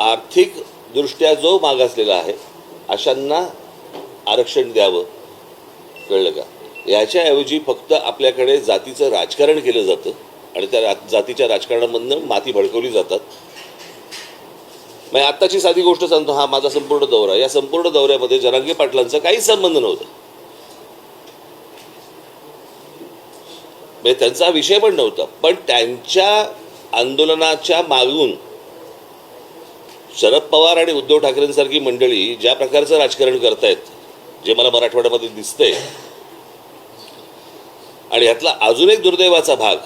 आर्थिकदृष्ट्या जो मागासलेला आहे अशांना आरक्षण द्यावं. कळलं का? याच्याऐवजी फक्त आपल्याकडे जातीचं राजकारण केलं जातं आणि त्या रा जातीच्या राजकारणामधनं माती भडकवली जातात. मग आत्ताची साधी गोष्ट सांगतो. हा माझा संपूर्ण दौरा. या संपूर्ण दौऱ्यामध्ये जरांगे पाटलांचा काहीच संबंध नव्हता. म्हणजे त्यांचा विषय पण नव्हता. पण त्यांच्या आंदोलनाच्या मागून शरद पवार आणि उद्धव ठाकरेंसारखी मंडळी ज्या प्रकारचं राजकारण करतायत जे मला मराठवाड्यामध्ये दिसतंय आणि यातला अजून एक दुर्दैवाचा भाग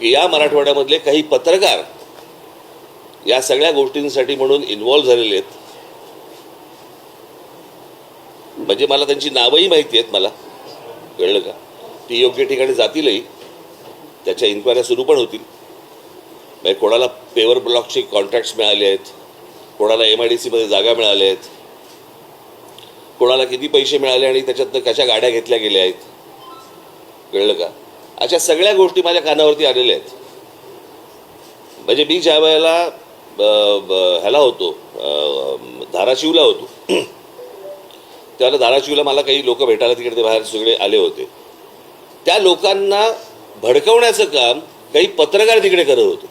की या मराठवाड्यामधले काही पत्रकार या सगळ्या गोष्टींसाठी म्हणून इन्व्हॉल्व्ह झालेले आहेत. म्हणजे मला त्यांची नावंही माहिती आहेत मला. कळलं का? ती योग्य ठिकाणी जातीलही. त्याच्या इन्क्वायऱ्या सुरू पण होतील. म्हणजे कोणाला पेवर ब्लॉकचे कॉन्ट्रॅक्ट्स मिळाले आहेत कोणाला एम आय डी सीमध्ये जागा मिळाल्या आहेत कोणाला किती पैसे मिळाले आणि त्याच्यातनं कशा गाड्या घेतल्या गेल्या आहेत कळलं का? अशा सगळ्या गोष्टी माझ्या कानावरती आलेल्या आहेत. म्हणजे मी ज्या वेळेला ह्याला होतो धाराशिवला होतो त्यावेळेला धाराशिवला मला काही लोक भेटायला तिकडे ते बाहेर सगळे आले होते. त्या लोकांना भडकवण्याचं काम काही पत्रकार तिकडे करत होते.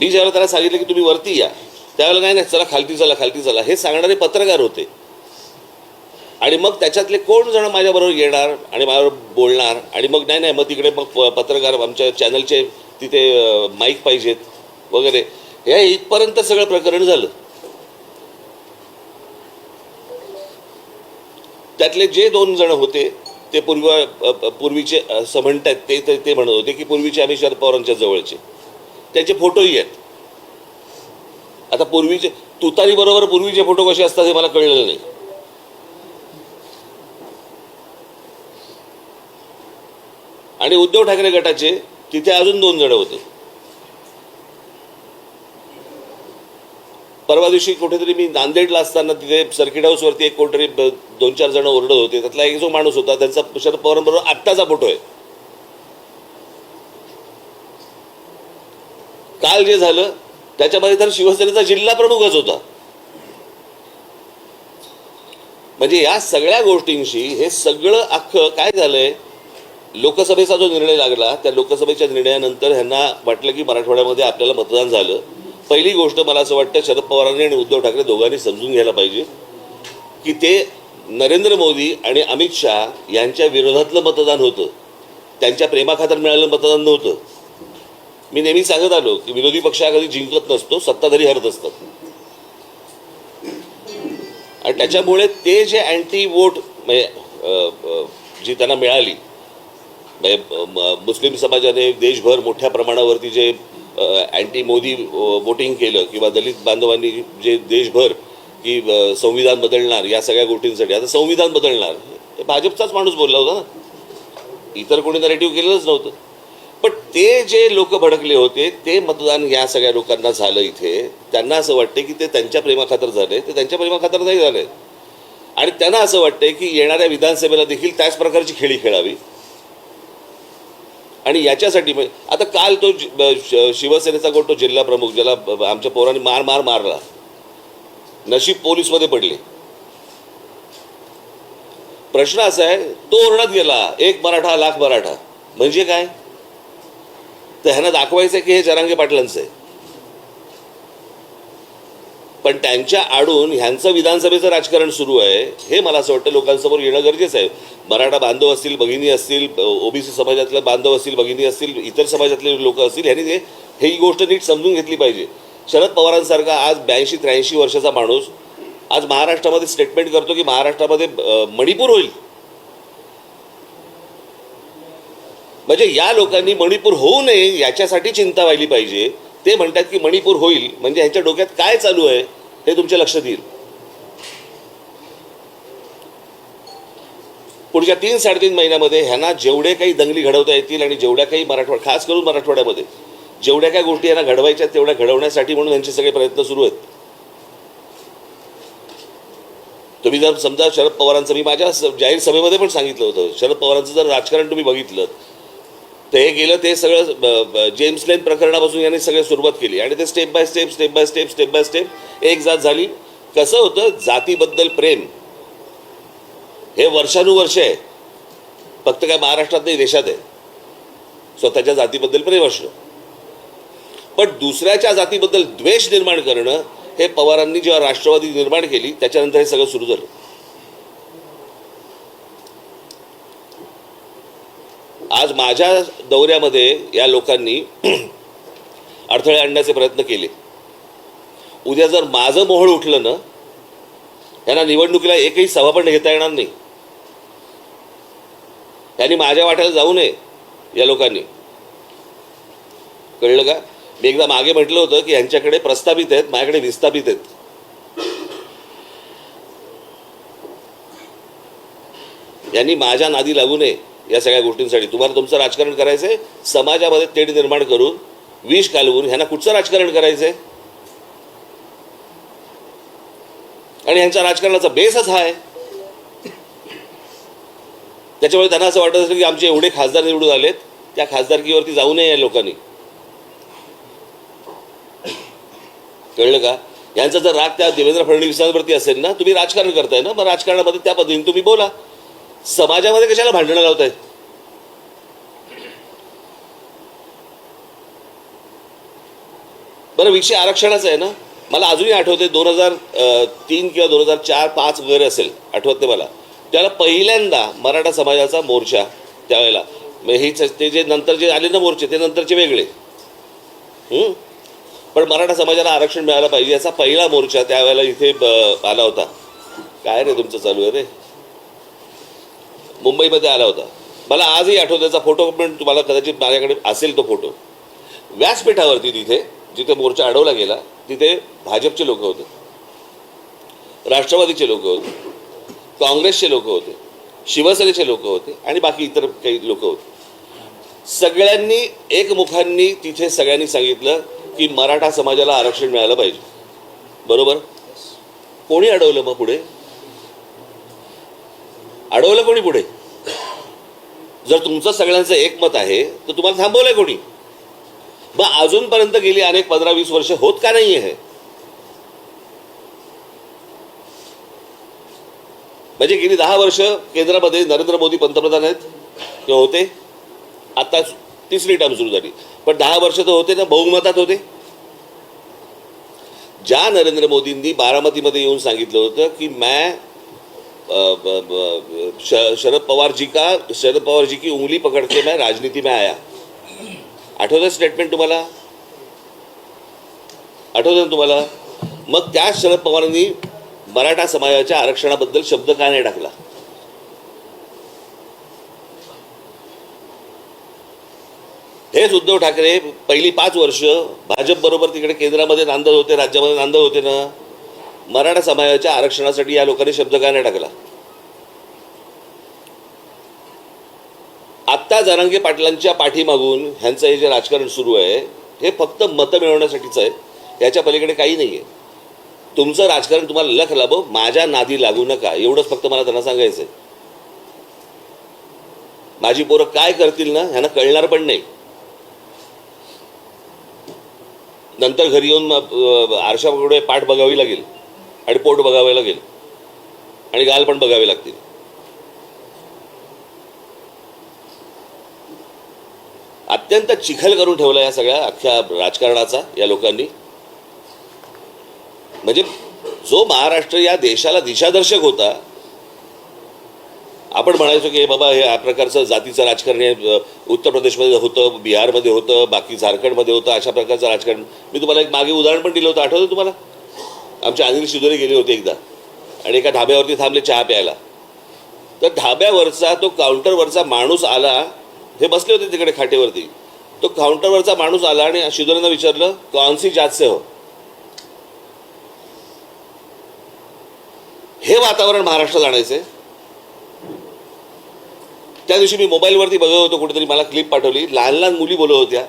डी ज्यावेळेला त्याला सांगितलं की तुम्ही वरती या. त्यावेळेला नाही नाही चला खालती चला खालती चला. हे सांगणारे पत्रकार होते. आणि मग त्याच्यातले कोण जण माझ्याबरोबर येणार आणि माझ्याबरोबर बोलणार आणि मग नाही नाही मग तिकडे मग प- पत्रकार आमच्या चॅनलचे तिथे माईक पाहिजेत वगैरे. हे इथपर्यंत सगळं प्रकरण झालं. त्यातले जे दोन जण होते ते पूर्व पूर्वीचे असं म्हणतात ते ते- ते म्हणत होते की पूर्वीचे आम्ही शरद पवारांच्या जवळचे. त्याचे फोटोही आहेत. आता पूर्वीचे तुतारी बरोबर पूर्वीचे फोटो कसे असतात हे मला कळलेलं नाही. आणि उद्धव ठाकरे गटाचे तिथे अजून दोन जण होते. परवा दिवशी कुठेतरी मी नांदेडला असताना तिथे सर्किट हाऊसवरती एक कोणतरी दोन चार जण ओरडत होते. त्यातला एक जो माणूस होता त्यांचा शरद पवारांबरोबर आत्ताचा फोटो आहे. काल जे झालं त्याच्यामध्ये तर शिवसेनेचा जिल्हा प्रमुखच होता. म्हणजे या सगळ्या गोष्टींशी हे सगळं अख्खं काय झालंय? लोकसभेचा जो निर्णय लागला त्या लोकसभेच्या निर्णयानंतर ह्यांना वाटलं की मराठवाड्यामध्ये आपल्याला मतदान झालं. पहिली गोष्ट मला असं वाटतं शरद पवारांनी आणि उद्धव ठाकरे दोघांनी समजून घ्यायला पाहिजे की ते नरेंद्र मोदी आणि अमित शहा यांच्या विरोधातलं मतदान होतं. त्यांच्या प्रेमाखातर मिळालेलं मतदान नव्हतं. मी नेहमी सांगत आलो की विरोधी पक्ष कधी जिंकत नसतो सत्ताधारी हरत असतात. आणि त्याच्यामुळे ते जे अँटी वोट म्हणजे जी त्यांना मिळाली म्हणजे मुस्लिम समाजाने देशभर मोठ्या प्रमाणावरती जे अँटी मोदी वोटिंग केलं किंवा दलित बांधवांनी जे देशभर की संविधान बदलणार या सगळ्या गोष्टींसाठी. आता संविधान बदलणार. हे भाजपचाच माणूस बोलला होता ना. इतर कोणी नरेटिव्ह केलेलंच नव्हतं. पण ते जे लोक भडकले होते ते मतदान या सगळ्या लोकांना झालं इथे. त्यांना असं वाटते की ते त्यांच्या प्रेमाखातर झाले ते त्यांच्या प्रेमाखातर नाही झाले आणि त्यांना असं वाटते की येणाऱ्या विधानसभेला देखील त्याच प्रकारची खेळी खेळावी. आणि याच्यासाठी आता काल तो ब- श- शिवसेनेचा गोट तो जिल्हा प्रमुख ज्याला आमच्या पोरांनी मार मार मारला. नशीब पोलीसमध्ये पडले. प्रश्न असा आहे तो ओरडत गेला एक मराठा लाख मराठा. म्हणजे काय? तर ह्यांना दाखवायचं की हे जरांगे पाटलांचं आहे. पण त्यांच्या आडून ह्यांचं विधानसभेचं राजकारण सुरू आहे. हे मला असं वाटतं लोकांसमोर येणं गरजेचं आहे. मराठा बांधव असतील भगिनी असतील ओबीसी समाजातले बांधव असतील भगिनी असतील इतर समाजातले लोक असतील ह्यांनी ते हे ही गोष्ट नीट समजून घेतली पाहिजे. शरद पवारांसारखा आज ब्याऐंशी त्र्याऐंशी वर्षाचा माणूस आज महाराष्ट्रामध्ये स्टेटमेंट करतो की महाराष्ट्रामध्ये मणिपूर होईल. म्हणजे या लोकांनी मणिपूर होऊ नये याच्यासाठी चिंता व्हायली पाहिजे. ते म्हणतात की मणिपूर होईल. म्हणजे ह्यांच्या डोक्यात काय चालू आहे हे तुमच्या लक्षात येईल. पुढच्या तीन साडेतीन महिन्यामध्ये ह्यांना जेवढे काही दंगली घडवता येतील आणि जेवढ्या काही मराठवाडा खास करून मराठवाड्यामध्ये जेवढ्या काही गोष्टी यांना घडवायच्या तेवढ्या घडवण्यासाठी म्हणून यांचे सगळे प्रयत्न सुरू आहेत. तुम्ही जर समजा शरद पवारांचं मी माझ्या जाहीर सभेमध्ये पण सांगितलं होतं. शरद पवारांचं जर राजकारण तुम्ही बघितलं तर हे गेलं ते सगळं ब- जेम्स लेन प्रकरणापासून यांनी सगळं सुरुवात केली. आणि ते step by step step by step step by step एक जात झाली. कसं होतं? जातीबद्दल प्रेम. हे वर्षानुवर्ष आहे. फक्त काय महाराष्ट्रात नाही देशात आहे. स्वतःच्या जातीबद्दल प्रेम असणं. पण दुसऱ्याच्या जातीबद्दल द्वेष निर्माण करणं हे पवारांनी जेव्हा राष्ट्रवादी निर्माण केली त्याच्यानंतर हे सगळं सुरू झालं. आज माझ्या दौऱ्यामध्ये या लोकांनी अडथळे आणण्याचे प्रयत्न केले. उद्या जर माझं मोहळ उठलं ना यांना निवडणुकीला एकही सभा पण घेता येणार नाही. यांनी माझ्या वाट्याला जाऊ नये या लोकांनी. कळलं का? मी एकदा मागे म्हटलं होतं की यांच्याकडे प्रस्थापित आहेत माझ्याकडे विस्थापित आहेत. यांनी माझ्या नादी लागू नये. या सगळ्या गोष्टींसाठी. तुम्हाला तुमचं राजकारण करायचंय समाजामध्ये तेढ निर्माण करून विष कालवून ह्यांना कुठचं राजकारण करायचंय? आणि ह्यांच्या राजकारणाचा बेसच हा आहे. त्याच्यामुळे त्यांना असं वाटत असेल की आमचे एवढे खासदार निवडून आलेत त्या खासदारकीवरती जाऊ नये या लोकांनी. कळलं का? यांचा जर राग त्या देवेंद्र फडणवीसांवरती असेल ना तुम्ही राजकारण करताय ना मग राजकारणामध्ये त्या पद्धतीने तुम्ही बोला. समाजामध्ये कशाला भांडणं लावतायत? बरं विषय आरक्षणाचा आहे ना? मला अजूनही आठवते दोन हजार तीन किंवा दोन हजार चार पाच वगैरे असेल आठवत नाही मला. त्याला पहिल्यांदा मराठा समाजाचा मोर्चा त्यावेळेला. हे हेच ते जे नंतर जे आले ना मोर्चे ते नंतरचे वेगळे. पण मराठा समाजाला आरक्षण मिळालं पाहिजे याचा पहिला मोर्चा त्यावेळेला इथे ब- आला होता. काय रे तुमचं चालू आहे रे? मुंबईमध्ये आला होता. मला आजही आठवतो त्याचा फोटो पण तुम्हाला कदाचित माझ्याकडे असेल तो फोटो. व्यासपीठावरती तिथे जिथे मोर्चा अडवला गेला तिथे भाजपचे लोक होते. राष्ट्रवादीचे लोक होते. काँग्रेसचे लोक होते. शिवसेनेचे लोक होते आणि बाकी इतर काही लोक होते. सगळ्यांनी एकमुखांनी तिथे सगळ्यांनी सांगितलं की मराठा समाजाला आरक्षण मिळालं पाहिजे. बरोबर? कोणी अडवलं मग पुढे? अडवलं कोणी पुढे? जर तुमचं सगळ्यांचं एकमत आहे तर तुम्हाला थांबवलंय कोणी? मग अजूनपर्यंत गेली अनेक पंधरा वीस वर्ष होत का नाही आहे म्हणजे गेली दहा वर्ष केंद्रामध्ये नरेंद्र मोदी पंतप्रधान आहेत किंवा होते. आता तिसरी टर्म सुरू झाली. पण दहा वर्ष तर होते ना बहुमतात होते. ज्या नरेंद्र मोदींनी बारामतीमध्ये येऊन सांगितलं होतं की मॅ शरद पवार जी का शरद पवार जी की उंगली पकड़ के मैं राजनीति में आया। आठवतं स्टेटमेंट तुम्हाला? आठवतं तुम्हाला? मग त्या शरद पवारांनी मराठा समाजाच्या आरक्षणाबद्दल शब्द का नाही टाकला? हेच उद्धव ठाकरे पहिली पाच वर्ष भाजप बरोबर तिकडे केंद्रामध्ये नांदत होते राज्यामध्ये नांदत होते ना? मराठा समाजाच्या आरक्षणासाठी या लोकांनी शब्द का नाही टाकला? आत्ता जरांगे पाटलांच्या पाठीमागून ह्यांचं हे जे राजकारण सुरू आहे हे फक्त मतं मिळवण्यासाठीच आहे. याच्या पलीकडे काही नाही आहे तुमचं राजकारण तुम्हाला लख लाभो माझ्या नादी लागू नका. एवढंच फक्त मला त्यांना सांगायचं आहे माझी पोरं काय करतील ना ह्यांना कळणार पण नाही. नंतर घरी येऊन मग, आरशापुढे पाठ बघावी लागेल. आणि पोट बघावे लागेल आणि गाल पण बघावे लागतील अत्यंत चिखल करून ठेवला या सगळ्या अख्ख्या राजकारणाचा या लोकांनी. म्हणजे जो महाराष्ट्र या देशाला दिशादर्शक होता आपण म्हणायचो की बाबा हे या प्रकारचं जातीचं राजकारण हे उत्तर प्रदेशमध्ये होतं बिहारमध्ये होतं बाकी झारखंडमध्ये होतं अशा प्रकारचं राजकारण. मी तुम्हाला एक मागे उदाहरण पण दिलं होतं. आठवतं तुम्हाला? आमचे अनिल शिदोरे गेले होते एकदा. आणि एका ढाब्यावरती थांबले चहा प्यायला. तर ढाब्यावरचा तो काउंटरवरचा माणूस आला. हे बसले होते तिकडे खाटेवरती. तो काउंटरवरचा माणूस आला आणि शिदोरेनं विचारलं कॉन्सी जातसे हो? हे वातावरण महाराष्ट्रात आणायचे. त्या दिवशी मी मोबाईलवरती बघत होतो कुठेतरी मला क्लिप पाठवली. लहान लहान मुली बोलत होत्या.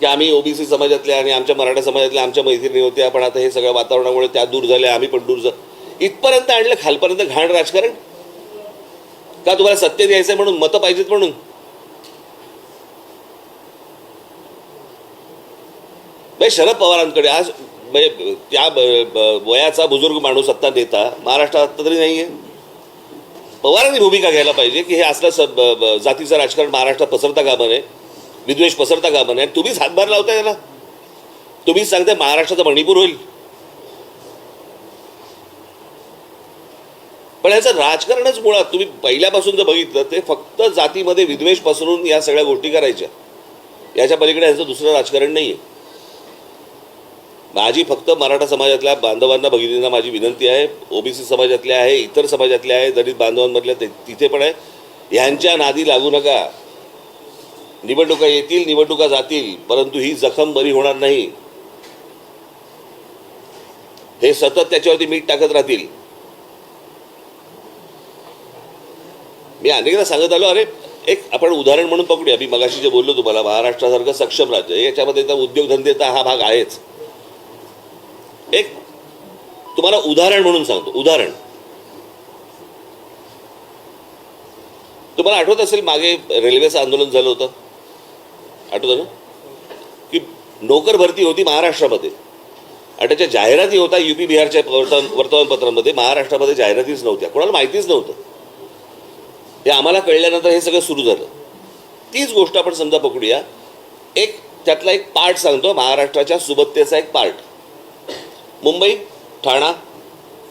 की आम्ही ओबीसी समाजातले आणि आमच्या मराठा समाजातल्या आमच्या मैत्रिणी होत्या पण आता हे सगळ्या वातावरणामुळे त्या दूर झाल्या आम्ही पण दूर झालो. इथपर्यंत आणलं खालपर्यंत घाण राजकारण. का तुम्हाला सत्य द्यायचं आहे म्हणून मतं पाहिजेत म्हणून? शरद पवारांकडे आज म्हणजे त्या वयाचा बुजुर्ग माणूस सत्ता देता महाराष्ट्रात आत्ता तरी नाही आहे पवारांनी भूमिका घ्यायला पाहिजे की हे असलं जातीचं राजकारण महाराष्ट्रात पसरता कामा आहे विद्वेष पसरता कामा नये तुम्हीच हातभार लावताय त्याला. तुम्हीच सांगताय महाराष्ट्राचा मणिपूर होईल. पण याचं राजकारणच मुळात तुम्ही पहिल्यापासून जर बघितलं ते फक्त जातीमध्ये विद्वेष पसरून या सगळ्या गोष्टी करायच्या. याच्या पलीकडे ह्याचं दुसरं राजकारण नाही आहे माझी फक्त मराठा समाजातल्या बांधवांना भगिनींना माझी विनंती आहे. ओबीसी समाजातल्या आहे इतर समाजातल्या आहे दलित बांधवांमधल्या ते तिथे पण आहे. ह्यांच्या नादी लागू नका. निवडणुका येतील निवडणुका जातील परंतु ही जखम बरी होणार नाही. हे सतत त्याच्यावरती मीठ टाकत राहतील. मी अनेकदा सांगत आलो अरे एक आपण उदाहरण म्हणून पकडूया मी मगाशी जे बोललो तुम्हाला महाराष्ट्रासारखं सक्षम राज्य याच्यामध्ये तर उद्योगधंदेचा हा भाग आहेच. एक तुम्हाला उदाहरण म्हणून सांगतो. उदाहरण. तुम्हाला आठवत असेल मागे रेल्वेचं आंदोलन झालं होतं? आठवतं ना की नोकर भरती होती महाराष्ट्रामध्ये. आणि त्याच्या जाहिराती होता युपी बिहारच्या वर्तमान वर्तमानपत्रांमध्ये. महाराष्ट्रामध्ये जाहिरातीच नव्हत्या. कोणाला माहितीच नव्हतं. हे आम्हाला कळल्यानंतर हे सगळं सुरू झालं. तीच गोष्ट आपण समजा पकडूया एक त्यातला एक पार्ट सांगतो. महाराष्ट्राच्या सुबत्तेचा एक पार्ट मुंबई ठाणा.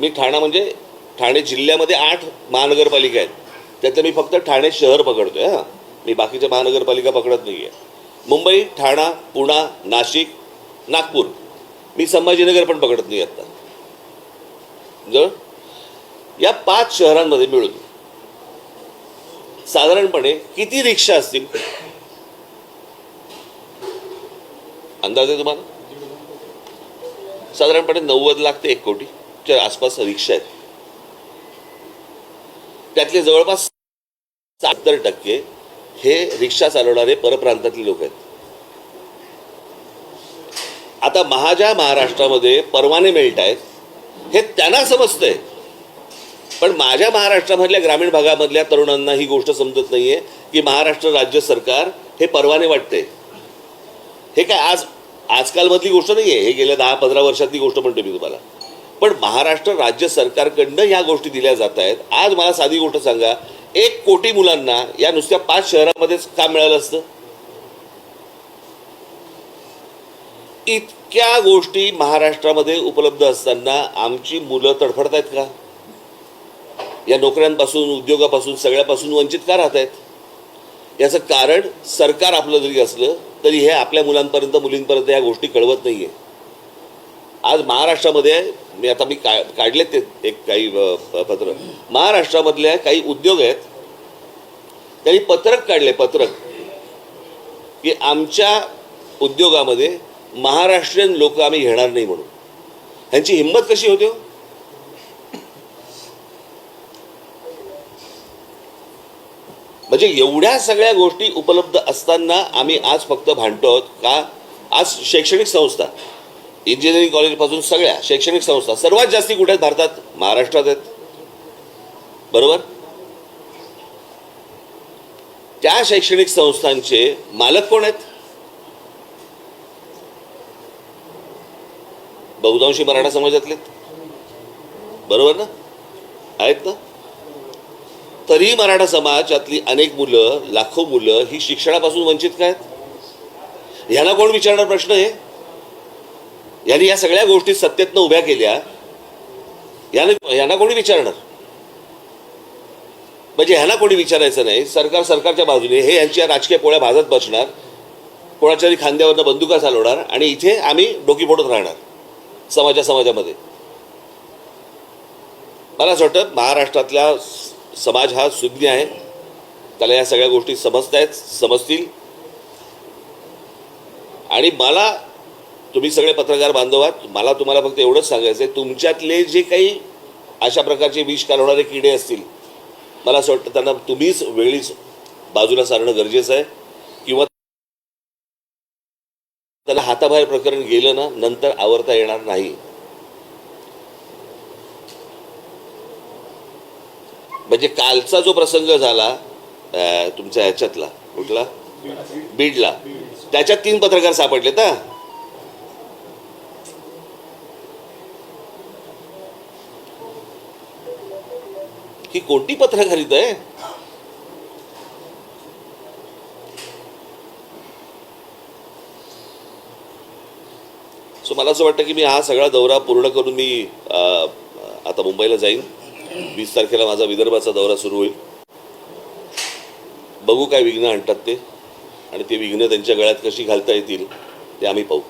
मी ठाणा म्हणजे ठाणे जिल्ह्यामध्ये आठ महानगरपालिका आहेत. त्यातलं मी फक्त ठाणे शहर पकडतो आहे हां. मी बाकीच्या महानगरपालिका पकडत नाही आहे मुंबई ठाणा पुणा नाशिक नागपूर. मी संभाजीनगर पण पकडत नाही आत्ता जर या पाच शहरांमध्ये मिळून साधारणपणे किती रिक्षा असतील? अंदाज आहे तुम्हाला? साधारणपणे नव्वद लाख ते एक कोटीच्या आसपास रिक्षा आहेत. त्यातले जवळपास सत्तर टक्के हे रिक्षा चालवणारे परप्रांतातले लोक आहेत. आता महाजा महाराष्ट्रामध्ये परवाने मिळत आहेत. हे त्यांना समजतंय. पण माझ्या महाराष्ट्रामधल्या ग्रामीण भागामधल्या तरुणांना ही गोष्ट समजत नाहीये की महाराष्ट्र राज्य सरकार हे परवाने वाटते हे काय आज आजकालमधली गोष्ट नाही आहे हे गेल्या दहा पंधरा वर्षातली गोष्ट म्हणतो मी तुम्हाला. पण महाराष्ट्र राज्य सरकारकडनं ह्या गोष्टी दिल्या जात आहेत. आज मला साधी गोष्ट सांगा. एक कोटी मुलांना या नुसत्या पाच शहरामध्येच काम मिळालं असतं? इतक्या गोष्टी महाराष्ट्रामध्ये उपलब्ध असताना आमची मुलं तडफडत आहेत का? या नोकऱ्यांपासून उद्योगापासून सगळ्यापासून वंचित का राहत आहेत याचं कारण सरकार आपलं जरी असलं तरी हे आपल्या मुलांपर्यंत मुलींपर्यंत या गोष्टी कळवत नाही आहे आज महाराष्ट्रामध्ये मी आता मी का काढलेत ते एक काही पत्र. महाराष्ट्रामधल्या काही उद्योग आहेत त्यांनी पत्रक काढले पत्रक की आमच्या उद्योगामध्ये महाराष्ट्रीयन लोक आम्ही घेणार नाही म्हणून. ह्यांची हिंमत कशी होते हो? म्हणजे एवढ्या सगळ्या गोष्टी उपलब्ध असताना आम्ही आज फक्त भांडतो आहोत का? आज शैक्षणिक संस्था इंजिनिअरिंग कॉलेजपासून सगळ्या शैक्षणिक संस्था सर्वात जास्ती कुठे आहेत? भारतात? महाराष्ट्रात आहेत. बरोबर? त्या शैक्षणिक संस्थांचे मालक कोण आहेत? बहुतांशी मराठा समाजातले बरोबर ना? आहेत ना? तरी मराठा समाजातली अनेक मुलं लाखो मुलं ही शिक्षणापासून वंचित काय आहेत? ह्यांना कोण विचारणार प्रश्न आहे? यांनी या सगळ्या गोष्टी सत्तेतनं उभ्या केल्या. यानं यांना कोणी विचारणार? म्हणजे ह्यांना कोणी विचारायचं नाही. सरकार सरकारच्या बाजूने. हे यांच्या राजकीय पोळ्या भाजत बसणार. कोणाच्या तरी खांद्यावरनं बंदुका चालवणार. आणि इथे आम्ही डोकी फोडत राहणार. समाजा समाजामध्ये. मला असं वाटतं महाराष्ट्रातला समाज हा सुज्ञ आहे. त्याला या सगळ्या गोष्टी समजतायत समजतील. आणि मला तुम्ही सगळे पत्रकार बांधव आहात मला तुम्हाला फक्त एवढंच सांगायचं आहे तुमच्यातले जे काही अशा प्रकारचे विष घालवणारे किडे असतील मला असं वाटतं त्यांना तुम्हीच वेळीच बाजूला सारणं गरजेचं आहे. किंवा त्याला हाताबाहेर प्रकरण गेलं ना नंतर आवरता येणार नाही. म्हणजे कालचा जो प्रसंग झाला तुमच्या ह्याच्यातला कुठला? बीडला. त्याच्यात तीन पत्रकार सापडलेत हा ही कोणती पत्रकारित आहे सो मला असं वाटतं की मी हा सगळा दौरा पूर्ण करून मी आता मुंबईला जाईन. वीस तारखेला माझा विदर्भाचा दौरा सुरू होईल. बघू काय विघ्न आणतात ते. आणि ते विघ्न त्यांच्या गळ्यात कशी घालता येतील ते आम्ही पाहू.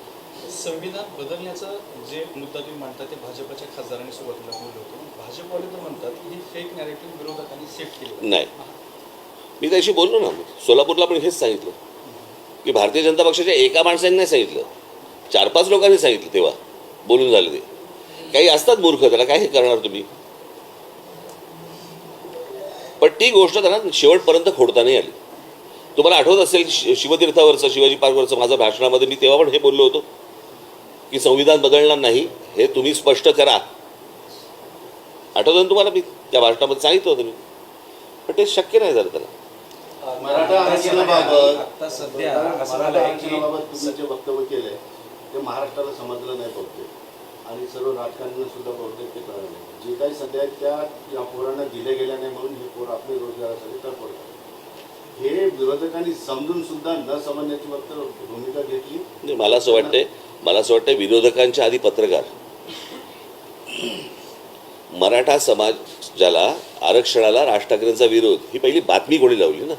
संविधान बदलण्याचा जे मुद्दा तुम्ही मांडता ते भाजपच्या खासदारांनी सुरुवातीला बोललं होतं. नाही. मी त्याशी बोललो ना. सोलापूरला पण हेच सांगितलं. की भारतीय जनता पक्षाच्या एका माणसाने नाही सांगितलं. चार पाच लोकांनी सांगितलं तेव्हा. बोलून झालं ते. काही असतात मूर्ख त्याला काय हे करणार तुम्ही? पण ती गोष्ट त्यांना शेवटपर्यंत खोडता नाही आली. तुम्हाला आठवत असेल शि- शिवतीर्थावरचं शिवाजी पार्कवरचं माझं भाषणामध्ये मी तेव्हा पण हे बोललो होतो. की संविधान बदलणार नाही हे तुम्ही स्पष्ट करा. आठवतं ना तुम्हाला? मी त्या भाषणामध्ये सांगितलं होतं मी. पण ते शक्य नाही झालं त्याला. मराठा आरक्षणाबाबत आता सध्या असं झालं आहे की आरक्षणाबाबत तुम्ही जे वक्तव्य केलंय ते महाराष्ट्राला समजलं नाही बहुतेक. आणि सर्व राजकारण्यांना सुद्धा बहुतेक ते कळलं नाही. जे काही सध्या आहेत त्या या पोरांना दिले गेल्या नाही म्हणून हे पोर आपले रोजगारासाठी तडफड करतात हे विरोधकांनी समजून सुद्धा न समजण्याची फक्त भूमिका घेतली. मला असं वाटतंय मला असं वाटतंय विरोधकांच्या आधी पत्रकार. मराठा समाजाला आरक्षणाला राज ठाकरेंचा विरोध ही पहिली बातमी कोणी लावली ना?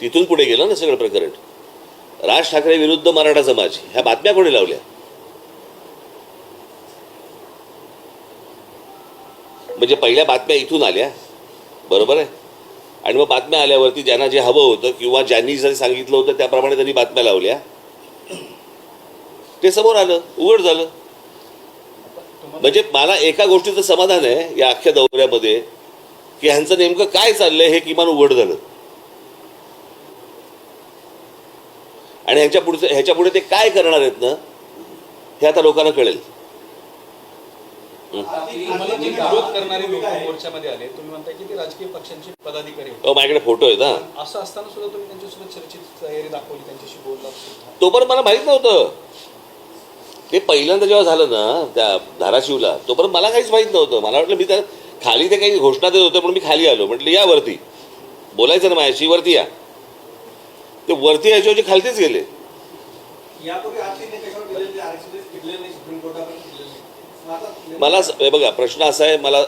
तिथून पुढे गेलं ना सगळं प्रकरण. राज ठाकरे विरुद्ध मराठा समाज ह्या बातम्या कोणी लावल्या? म्हणजे पहिल्या बातम्या इथून आल्या. बरोबर आहे? आणि मग बातम्या आल्यावरती ज्यांना जे हवं होतं किंवा ज्यांनी जरी सांगितलं होतं त्याप्रमाणे त्यांनी बातम्या लावल्या. ते समोर आलं उघड झालं. म्हणजे मला एका गोष्टीचं समाधान आहे या अख्ख्या दौऱ्यामध्ये की ह्यांचं नेमकं काय चाललंय हे किमान उघड झालं. आणि ह्याच्या पुढचं ह्याच्या पुढे ते काय करणार आहेत ना हे आता लोकांना कळेल. तुम्हाला जे विरोध करणारे लोक मोर्चामध्ये आले तुम्ही म्हणताय की ते राजकीय पक्षांचे पदाधिकारी होते. अहो, माझ्याकडे फोटो आहेत हा. असं असताना सुद्धा तुम्ही त्यांच्यासोबत चर्चेची तयारी दाखवली त्यांच्याशी बोलला सुद्धा. तो पण मला माहीत नव्हतं. ते पहिल्यांदा जेव्हा झालं ना त्या धाराशिवला तोपर्यंत मला काहीच माहीत नव्हतं. मला वाटलं मी त्या खाली ते काही घोषणा देत होते पण मी खाली आलो. म्हटलं या वरती. बोलायचं ना माझ्याशी वरती या. ते वरती यायच्याऐवजी खालतीच गेले. मला बघा प्रश्न असा आहे मला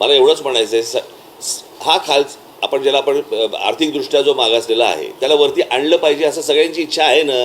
मला एवढंच म्हणायचं आहे हा खाल आपण ज्याला आपण आर्थिकदृष्ट्या जो मागासलेला आहे त्याला वरती आणलं पाहिजे असं सगळ्यांची इच्छा आहे ना?